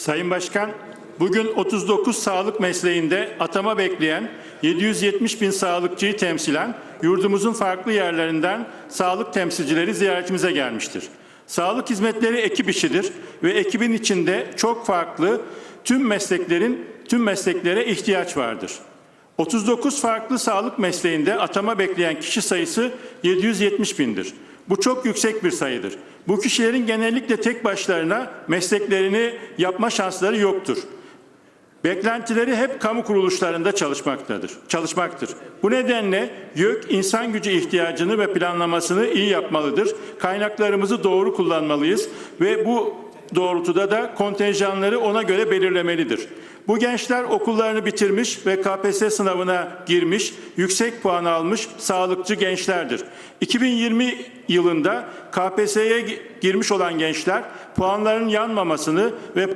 Sayın Başkan, bugün 39 sağlık mesleğinde atama bekleyen 770 bin sağlıkçıyı temsilen yurdumuzun farklı yerlerinden sağlık temsilcileri ziyaretimize gelmiştir. Sağlık hizmetleri ekip işidir ve ekibin içinde çok farklı tüm mesleklerin tüm mesleklere ihtiyaç vardır. 39 farklı sağlık mesleğinde atama bekleyen kişi sayısı 770 bindir. Bu çok yüksek bir sayıdır. Bu kişilerin genellikle tek başlarına mesleklerini yapma şansları yoktur. Beklentileri hep kamu kuruluşlarında çalışmaktadır, çalışmaktır. Bu nedenle YÖK insan gücü ihtiyacını ve planlamasını iyi yapmalıdır. Kaynaklarımızı doğru kullanmalıyız ve bu doğrultuda da kontenjanları ona göre belirlemelidir. Bu gençler okullarını bitirmiş ve KPSS sınavına girmiş, yüksek puan almış sağlıkçı gençlerdir. 2020 yılında KPSS'ye girmiş olan gençler puanların yanmamasını ve